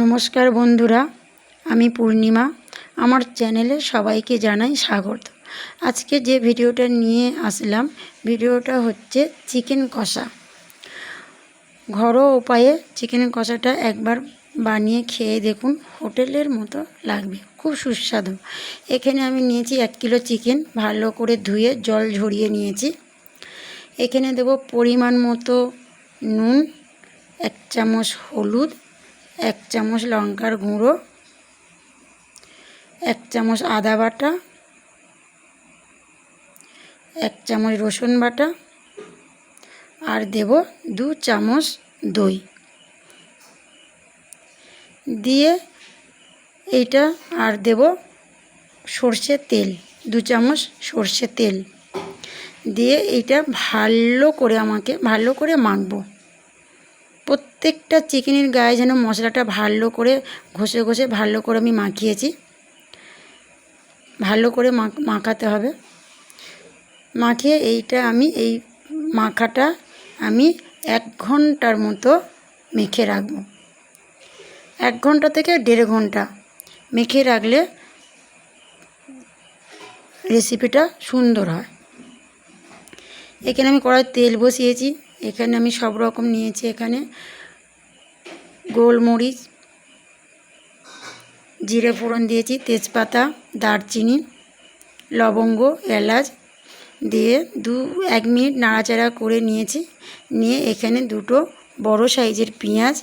নমস্কার বন্ধুরা, আমি পূর্ণিমা। আমার চ্যানেলে সবাইকে জানাই স্বাগত। আজকে যে ভিডিওটা নিয়ে আসলাম, ভিডিওটা হচ্ছে চিকেন কষা। ঘরোয়া উপায়ে চিকেন কষাটা একবার বানিয়ে খেয়ে দেখুন, হোটেলের মতো লাগবে, খুব সুস্বাদু। এখানে আমি নিয়েছি এক কিলো চিকেন, ভালো করে ধুয়ে জল ঝরিয়ে নিয়েছি। এখানে দেব পরিমাণ মতো নুন, এক চামচ হলুদ এক চামচ লঙ্কার গুঁড়ো, এক চামচ আদা বাটা, এক চামচ রসুন বাটা, আর দেব দু চামচ দই। দিয়ে এইটা আর দেব সর্ষের তেল, দু চামচ সর্ষের তেল। দিয়ে এইটা ভালো করে আমাকে, ভালো করে মাখবো। প্রত্যেকটা চিকেনের গায়ে যেন মশলাটা ভালো করে ঘষে ঘষে ভালো করে আমি মাখিয়েছি। ভালো করে মাখাতে হবে। মাখিয়ে এইটা আমি, এই মাখাটা আমি এক ঘণ্টার মতো মেখে রাখব। এক ঘণ্টা থেকে দেড় ঘণ্টা মেখে রাখলে রেসিপিটা সুন্দর হয়। এখানে আমি কড়াই তেল বসিয়েছি। এখানে আমি সব রকম নিয়েছি এখানে। গোলমরিচ, জিরে ফোড়ন দিয়েছি, তেজপাতা, দারচিনি, লবঙ্গ, এলাচ দিয়ে দু, এক মিনিট নাড়াচাড়া করে নিয়েছি। নিয়ে এখানে দুটো বড় সাইজের পেঁয়াজ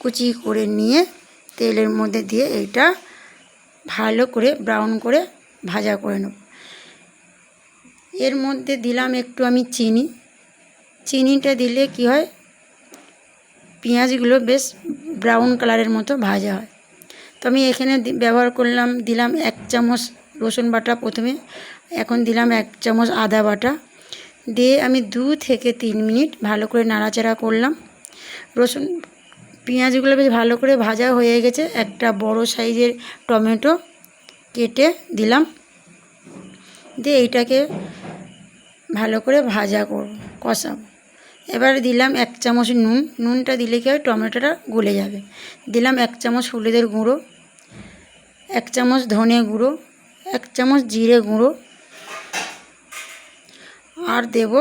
কুচি করে নিয়ে তেলের মধ্যে দিয়ে এইটা ভালো করে ব্রাউন করে ভাজা করে নেব। এর মধ্যে দিলাম একটু আমি চিনি। চিনিটা দিলে কি হয় পেঁয়াজগুলো বেশ ব্রাউন কালারের মতো ভাজা হয়। তো আমি এখানে ব্যবহার করলাম, দিলাম এক চামচ রসুন বাটা প্রথমে, এখন দিলাম এক চামচ আদা বাটা। দিয়ে আমি দু থেকে তিন মিনিট ভালো করে নাড়াচাড়া করলাম। রসুন, পেঁয়াজগুলো বেশ ভালো করে ভাজা হয়ে গেছে, একটা বড় সাইজের টমেটো কেটে দিলাম। দিয়ে এইটাকে ভালো করে ভাজা করব কষাবো। এবার দিলাম এক চামচ নুন। নুনটা দিলে কি হয়, টমেটোটা গলে যাবে। দিলাম এক চামচ হলুদের গুঁড়ো, এক চামচ ধনে গুঁড়ো, এক চামচ জিরে গুঁড়ো, আর দেব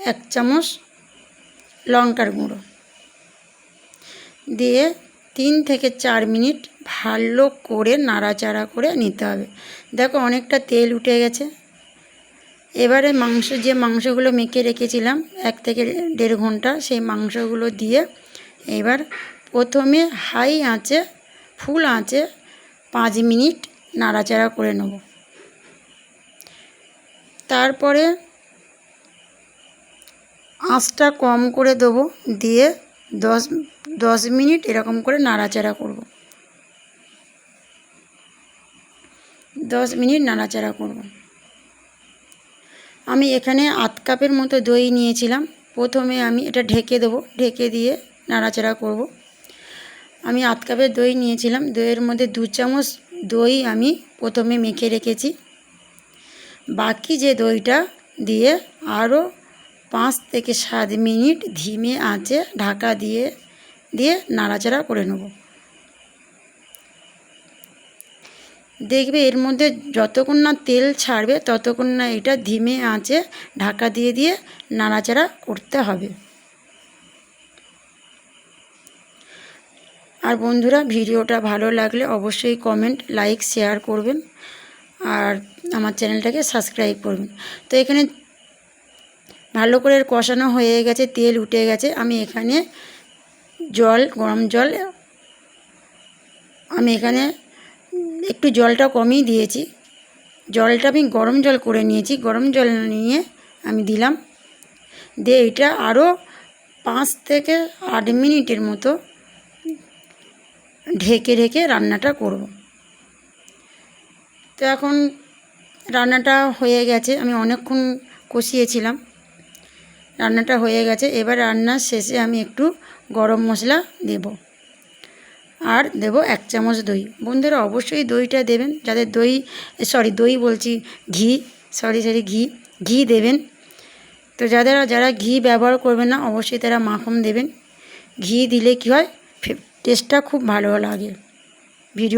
এক চামচ লঙ্কার গুঁড়ো। দিয়ে তিন থেকে চার মিনিট ভালো করে নাড়াচাড়া করে নিতে হবে। দেখো অনেকটা তেল উঠে গেছে। এবারে মাংস যে মাংসগুলো মেখে রেখেছিলাম, এক থেকে দেড় ঘণ্টা সেই মাংসগুলো দিয়ে এবার প্রথমে হাই আঁচে, ফুল আঁচে পাঁচ মিনিট নাড়াচাড়া করে নেব। তারপরে আঁচটা কম করে দেবো, দিয়ে দশ দশ মিনিট এরকম করে নাড়াচাড়া করব। দশ মিনিট নাড়াচাড়া করব। আমি এখানে আধ কাপের মতো দই নিয়েছিলাম। প্রথমে আমি এটা ঢেকে দেবো। ঢেকে দিয়ে নাড়াচাড়া করব। আমি আধ কাপের দই নিয়েছিলাম। দইয়ের মধ্যে দু চামচ দই আমি প্রথমে মেখে রেখেছি। বাকি যে দইটা দিয়ে আরও পাঁচ থেকে সাত মিনিট ধিমে আঁচে ঢাকা দিয়ে দিয়ে নাড়াচাড়া করে নেব। দেখবে এর মধ্যে যতক্ষণ না তেল ছাড়বে, ততক্ষণ না এটা ধিমে আঁচে ঢাকা দিয়ে দিয়ে নাড়াচাড়া করতে হবে। আর বন্ধুরা, ভিডিওটা ভালো লাগলে অবশ্যই কমেন্ট লাইক শেয়ার করবেন আর আমার চ্যানেলটাকে সাবস্ক্রাইব করবেন। তো এখানে ভালো করে কষানো হয়ে গেছে, তেল উঠে গেছে। আমি এখানে জল, গরম জল, আমি এখানে একটু জলটা কমই দিয়েছি। জলটা আমি গরম জল করে নিয়েছি। গরম জল নিয়ে আমি দিলাম। দিয়ে এটা আরও পাঁচ থেকে আট মিনিটের মতো ঢেকে ঢেকে রান্নাটা করব। তো এখন রান্নাটা হয়ে গেছে। আমি অনেকক্ষণ কষিয়েছিলাম। রান্নাটা হয়ে গেছে। এবার রান্নার শেষে আমি একটু গরম মশলা দেব। আর দেব এক চামচ দই। বন্ধুরা, অবশ্যই দইটা দেবেন। যাদের দই সরি দই বলছি, ঘি সরি সরি ঘি ঘি দেবেন। তো যাদের, যারা ঘি ব্যবহার করবেন না, অবশ্যই তারা মাখন দেবেন। ঘি দিলে কি হয় টেস্টটা খুব ভালো লাগে। ভিডিও